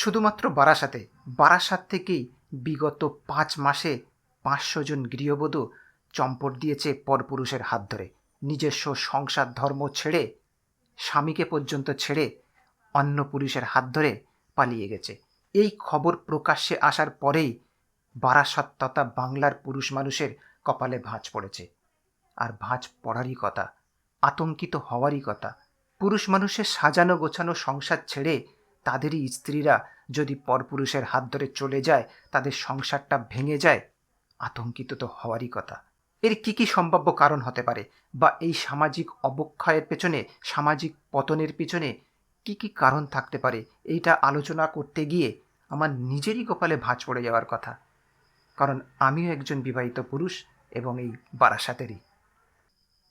শুধুমাত্র বারাসাতে। বারাসাত থেকেই বিগত পাঁচ মাসে পাঁচশো জন গৃহবধূ চম্পট দিয়েছে পরপুরুষের হাত ধরে। নিজস্ব সংসার ধর্ম ছেড়ে, স্বামীকে পর্যন্ত ছেড়ে অন্য পুরুষের হাত ধরে পালিয়ে গেছে। এই খবর প্রকাশ্যে আসার পরেই বারাসাত তথা বাংলার পুরুষ মানুষের কপালে ভাঁজ পড়েছে। আর ভাঁজ পড়ারই কথা, আতঙ্কিত হওয়ারই কথা। পুরুষ মানুষের সাজানো গোছানো সংসার ছেড়ে তাদেরই স্ত্রীরা যদি পরপুরুষের হাত ধরে চলে যায়, তাদের সংসারটা ভেঙে যায়? আতঙ্কিত তো হওয়ারই কথা। এর কি কি সম্ভাব্য কারণ হতে পারে? বা এই সামাজিক অবক্ষয়ের পেছনে, সামাজিক পতনের পেছনে কি কি কারণ থাকতে পারে? এইটা আলোচনা করতে গিয়ে আমার নিজেরই কপালে ভাঁজ পড়ে যাওয়ার কথা। কারণ আমিও একজন বিবাহিত পুরুষ এবং এই বারাসাতেরই।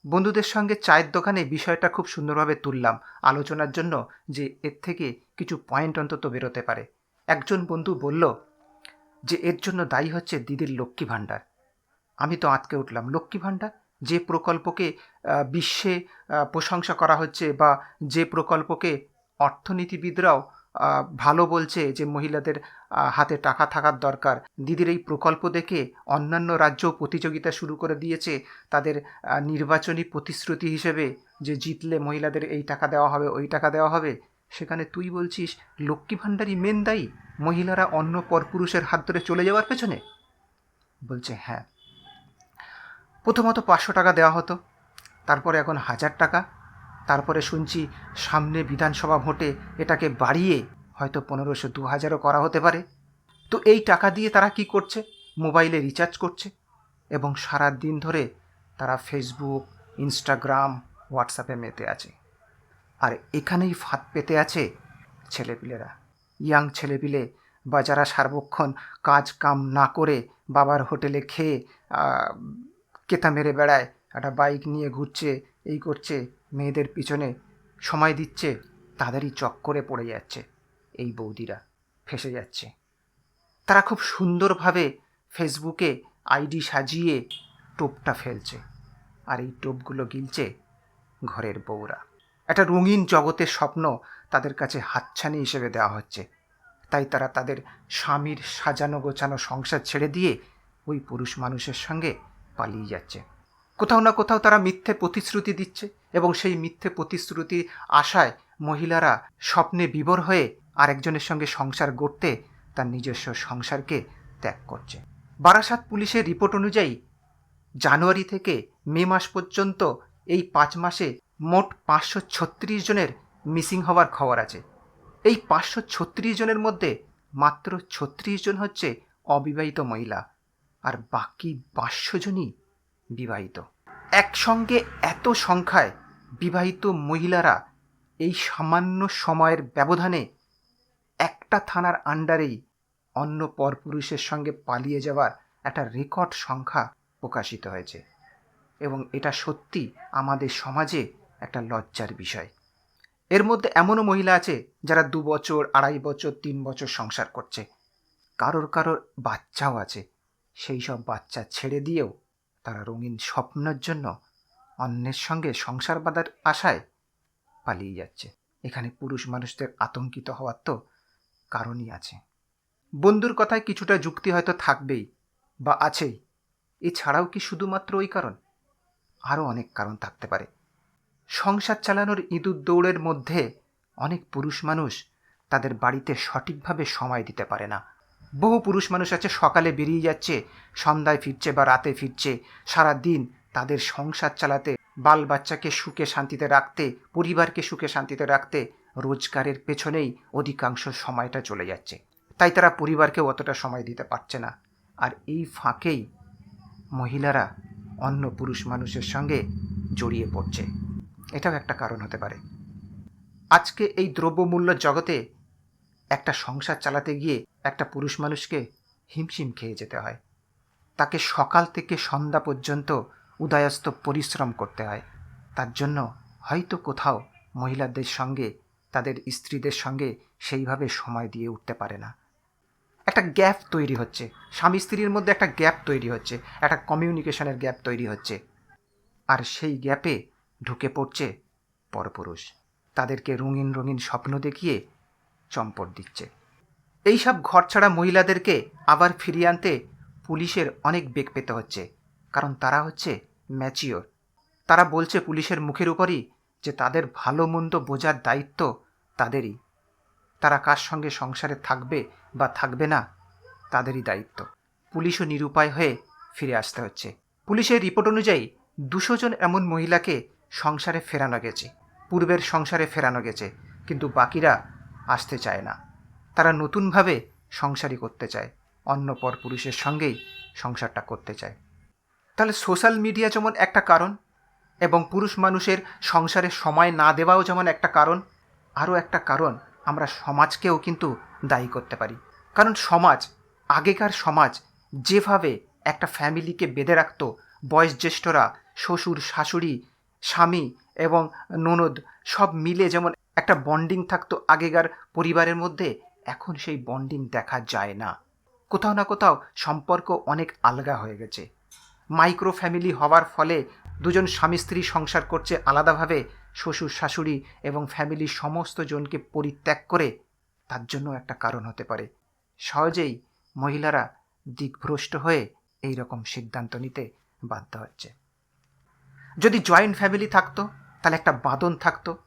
বন্ধুদের সঙ্গে চায়ের দোকানে বিষয়টা খুব সুন্দরভাবে তুললাম, আলোচনার জন্য যে এর থেকে কিছু পয়েন্ট অন্তত বেরোতে পারে। একজন বন্ধু বলল, যে এর জন্য দায়ী হচ্ছে দিদির লক্ষ্মী ভাণ্ডার। আমি তো আঁতকে উঠলাম, লক্ষ্মী ভাণ্ডার? যে প্রকল্পকে বিশ্বে প্রশংসা করা হচ্ছে বা যে প্রকল্পকে অর্থনীতিবিদরাও ভালো বলছে যে মহিলাদের হাতে টাকা থাকার দরকার। দিদির এই প্রকল্প দেখে অন্যান্য রাজ্য প্রতিযোগিতা শুরু করে দিয়েছে। তাদের নির্বাচনী প্রতিশ্রুতি হিসেবে যে জিতলে মহিলাদের এই টাকা দেওয়া হবে, ওই টাকা দেওয়া হবে, সেখানে তুই বলছিস লক্ষ্মী ভাণ্ডারই মেন দায়ী? মহিলারা অন্য পরপুরুষের হাত ধরে চলে যাওয়ার পেছনে? বলছে হ্যাঁ। প্রথমত পাঁচশো টাকা দেওয়া হতো, তারপরে এখন হাজার টাকা। তারপরে শুনছি সামনে বিধানসভা ভোটে এটাকে বাড়িয়ে হয়তো পনেরোশো দু হাজারও করা হতে পারে। তো এই টাকা দিয়ে তারা কি করছে? মোবাইলে রিচার্জ করছে এবং সারা দিন ধরে তারা ফেসবুক, ইনস্টাগ্রাম, হোয়াটসঅ্যাপে মেতে আছে। আর এখানেই ফাঁদ পেতে আছে ছেলেপিলেরা। ইয়াং ছেলেপিলে বা যারা সার্বক্ষণ কাজ কাম না করে বাবার হোটেলে খেয়ে কেতা মেরে বেড়ায়, একটা বাইক নিয়ে ঘুরছে, এই করছে মেয়েদের পিছনে সময় দিচ্ছে, তাদেরই চক্করে পড়ে যাচ্ছে এই বৌদিরা, ফেসে যাচ্ছে। তারা খুব সুন্দরভাবে ফেসবুকে আইডি সাজিয়ে টোপটা ফেলছে আর এই টোপগুলো গিলছে ঘরের বউরা। একটা রঙিন জগতের স্বপ্ন তাদের কাছে হাতছানি হিসেবে দেওয়া হচ্ছে। তাই তারা তাদের স্বামীর সাজানো গোছানো সংসার ছেড়ে দিয়ে ওই পুরুষ মানুষের সঙ্গে পালিয়ে যাচ্ছে। কোথাও না কোথাও তারা মিথ্যে প্রতিশ্রুতি দিচ্ছে এবং সেই মিথ্যে প্রতিশ্রুতি আশায় মহিলারা স্বপ্নে বিভোর হয়ে আরেকজনের সঙ্গে সংসার গড়তে তার নিজস্ব সংসারকে ত্যাগ করছে। বারাসাত পুলিশের রিপোর্ট অনুযায়ী জানুয়ারি থেকে মে মাস পর্যন্ত এই পাঁচ মাসে মোট পাঁচশো ছত্রিশ জনের মিসিং হওয়ার খবর আছে। এই পাঁচশো ছত্রিশ জনের মধ্যে মাত্র ছত্রিশ জন হচ্ছে অবিবাহিত মহিলা আর বাকি পাঁচশো জনই বিবাহিত। একসঙ্গে এত সংখ্যায় বিবাহিত মহিলারা এই সামান্য সময়ের ব্যবধানে একটা থানার আন্ডারেই অন্য পরপুরুষের সঙ্গে পালিয়ে যাওয়ার একটা রেকর্ড সংখ্যা প্রকাশিত হয়েছে। এবং এটা সত্যি আমাদের সমাজে একটা লজ্জার বিষয়। এর মধ্যে এমনও মহিলা আছে যারা দু বছর, আড়াই বছর, তিন বছর সংসার করছে। কারোর কারোর বাচ্চাও আছে। সেই সব বাচ্চা ছেড়ে দিয়েও তারা রঙিন স্বপ্নের জন্য অন্যের সঙ্গে সংসার বাঁধার আশায় পালিয়ে যাচ্ছে। এখানে পুরুষ মানুষদের আতঙ্কিত হওয়ার তো কারণই আছে। বন্ধুর কথায় কিছুটা যুক্তি হয়তো থাকবেই বা আছেই। এছাড়াও কি শুধুমাত্র ওই কারণ? আরও অনেক কারণ থাকতে পারে। সংসার চালানোর ইঁদুর দৌড়ের মধ্যে অনেক পুরুষ মানুষ তাদের বাড়িতে সঠিকভাবে সময় দিতে পারে না। বহু পুরুষ মানুষ আছে, সকালে বেরিয়ে যাচ্ছে, সন্ধ্যায় ফিরছে বা রাতে ফিরছে। সারা দিন তাদের সংসার চালাতে, বাল বাচ্চাকে সুখে শান্তিতে রাখতে, পরিবারকে সুখে শান্তিতে রাখতে রোজগারের পেছনেই অধিকাংশ সময়টা চলে যাচ্ছে। তাই তারা পরিবারকে অতটা সময় দিতে পারছে না। আর এই ফাঁকেই মহিলারা অন্য পুরুষ মানুষের সঙ্গে জড়িয়ে পড়ছে। এটাও একটা কারণ হতে পারে। আজকে এই দ্রব্যমূল্য জগতে একটা সংসার চালাতে গিয়ে একটা পুরুষ মানুষকে হিমশিম খেয়ে যেতে হয়। তাকে সকাল থেকে সন্ধ্যা পর্যন্ত উদয়স্ত পরিশ্রম করতে হয়। তার জন্য হয়তো কোথাও মহিলাদের সঙ্গে, তাদের স্ত্রীদের সঙ্গে সেইভাবে সময় দিয়ে উঠতে পারে না। একটা গ্যাপ তৈরি হচ্ছে। স্বামী স্ত্রীর মধ্যে একটা গ্যাপ তৈরি হচ্ছে। একটা কমিউনিকেশনের গ্যাপ তৈরি হচ্ছে। আর সেই গ্যাপে ঢুকে পড়ছে পরপুরুষ। তাদেরকে রঙিন রঙিন স্বপ্ন দেখিয়ে চম্পট দিচ্ছে। এইসব ঘরছাড়া মহিলাদেরকে আবার ফিরিয়ে আনতে পুলিশের অনেক বেগ পেতে হচ্ছে, কারণ তারা হচ্ছে ম্যাচিওর। তারা বলছে পুলিশের মুখের উপরই যে তাদের ভালো মন্দ বোঝার দায়িত্ব তাদেরই। তারা কার সঙ্গে সংসারে থাকবে বা থাকবে না, তাদেরই দায়িত্ব। পুলিশও নিরুপায় হয়ে ফিরে আসতে হচ্ছে। পুলিশের রিপোর্ট অনুযায়ী দুশো জন এমন মহিলাকে সংসারে ফেরানো গেছে, পূর্বের সংসারে ফেরানো গেছে, কিন্তু বাকিরা আসতে চায় না। তারা নতুনভাবে সংসারই করতে চায়। অন্য পর পুরুষের সঙ্গেই সংসারটা করতে চায়। তাহলে সোশ্যাল মিডিয়া যেমন একটা কারণ এবং পুরুষ মানুষের সংসারে সময় না দেওয়াও যেমন একটা কারণ, আরও একটা কারণ আমরা সমাজকেও কিন্তু দায়ী করতে পারি। কারণ সমাজ, আগেকার সমাজ যেভাবে একটা ফ্যামিলিকে বেঁধে রাখতো, বয়োজ্যেষ্ঠরা, শ্বশুর, শাশুড়ি, স্বামী এবং ননদ সব মিলে যেমন একটা বন্ডিং থাকতো আগেকার পরিবারের মধ্যে এখন সেই বন্ডিং দেখা যায় না। কোথাও না কোথাও সম্পর্ক অনেক আলগা হয়ে গেছে। মাইক্রো ফ্যামিলি হওয়ার ফলে দুজন স্বামী স্ত্রী সংসার করছে আলাদাভাবে, শ্বশুর, শাশুড়ি এবং ফ্যামিলির সমস্ত জনকে পরিত্যাগ করে তার জন্য একটা কারণ হতে পারে। সহজেই মহিলারা দিকভ্রষ্ট হয়ে এই রকম সিদ্ধান্ত নিতে বাধ্য হচ্ছে। যদি জয়েন্ট ফ্যামিলি থাকতো, তাহলে একটা বাঁধন থাকতো।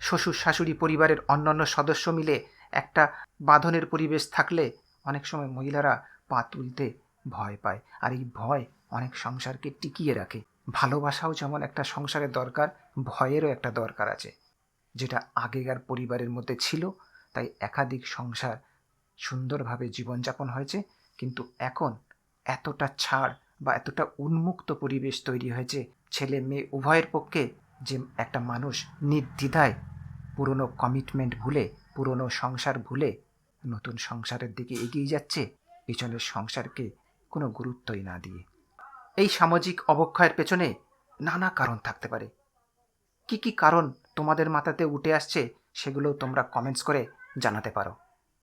শ্বশুর, শাশুড়ি পরিবারের অন্যান্য সদস্য মিলে একটা বাঁধনের পরিবেশ থাকলে অনেক সময় মহিলারা পা তুলতে ভয় পায়। আর এই ভয় অনেক সংসারকে টিকিয়ে রাখে। ভালোবাসাও যেমন একটা সংসারের দরকার, ভয়েরও একটা দরকার আছে। যেটা আগেকার পরিবারের মধ্যে ছিল, তাই একাধিক সংসার সুন্দরভাবে জীবনযাপন হয়েছে। কিন্তু এখন এতটা ছাড় বা এতটা উন্মুক্ত পরিবেশ তৈরি হয়েছে, ছেলে মেয়ে উভয়ের পক্ষে যে একটা মানুষ নির্দ্বিধায় পুরনো কমিটমেন্ট ভুলে পুরনো সংসার ভুলে নতুন সংসারের দিকে এগিয়ে যাচ্ছে, পিছনের সংসারকে কোনো গুরুত্বই না দিয়ে। এই সামাজিক অবক্ষয়ের পেছনে নানা কারণ থাকতে পারে। কি কি কারণ তোমাদের মাথাতে উঠে আসছে সেগুলো তোমরা কমেন্টস করে জানাতে পারো।